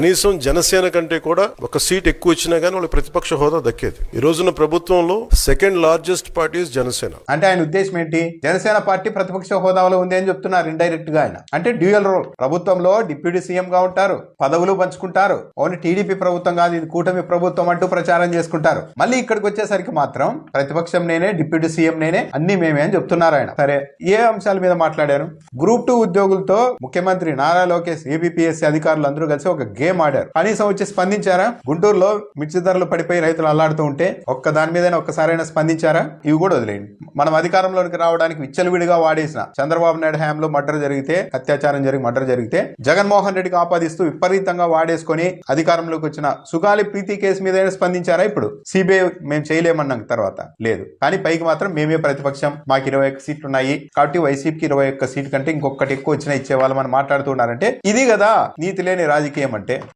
కనీసం జనసేన కంటే కూడా ఒక సీట్ ఎక్కువ ఇచ్చినా గానీ వాళ్ళ ప్రతిపక్ష హోదా దక్కేది. ఈ రోజున ప్రభుత్వంలో సెకండ్ లార్జెస్ట్ పార్టీ జనసేన. అంటే ఆయన ఉద్దేశం ఏంటి? జనసేన పార్టీ ప్రతిపక్ష హోదాలో ఉంది అని చెప్తున్నారు ఇండైరెక్ట్గా ఆయన. అంటే డ్యూయల్ రోల్ ప్రభుత్వంలో డిప్యూటీ సీఎం గా ఉంటారు పదవులు పంచుకుంటారు. ఓన్లీ టీడీపీ ప్రభుత్వం కాదు ఇది కూటమి ప్రభుత్వం అంటూ ప్రచారం చేసుకుంటారు. మళ్ళీ ఇక్కడికి వచ్చేసరికి మాత్రం ప్రతిపక్షం నేనే డిప్యూటీ సీఎం నేనే అన్ని మేమే అని చెప్తున్నారు ఆయన. సరే ఏ అంశాల మీద మాట్లాడారు? గ్రూప్ టూ ఉద్యోగులతో ముఖ్యమంత్రి నారా లోకేష్ ఏబిపిఎస్సి అధికారులు అందరూ కలిసి ఒక గేమ్ ఆడారు. కనీసం వచ్చి స్పందించారా? గుంటూరులో మిర్చి ధరలు పడిపోయి రైతులు అల్లాడుతూ ఉంటే ఒక్క దాని మీద ఒక్కసారైనా స్పందించారా? ఇవి కూడా వదిలేయండి. మనం అధికారంలోకి రావడానికి విచ్చలవిడిగా వాడేసిన చంద్రబాబు నాయుడు హ్యాంలో మర్డర్ జరిగితే అత్యాచారం జరిగి మర్డర్ జరిగితే జగన్మోహన్ రెడ్డికి ఆపాదిస్తూ విపరీతంగా వాడేసుకొని అధికారంలోకి వచ్చిన సుగాలి ప్రీతి కేసు మీద స్పందించారా ఇప్పుడు? సిబిఐ మేము చేయలేమన్నాం తర్వాత. లేదు. కానీ పైకి మాత్రం మేమే ప్రతిపక్షం. మాకు ఇరవై ఒక్క సీట్లు ఉన్నాయి కాబట్టి వైసీపీకి ఇరవై ఒక్క సీట్ కంటే ఇంకొకటి ఎక్కువ వచ్చినా ఇచ్చేవాళ్ళం మనం మాట్లాడుతున్నారంటే ఇది కదా నీతి లేని రాజకీయం అంటే.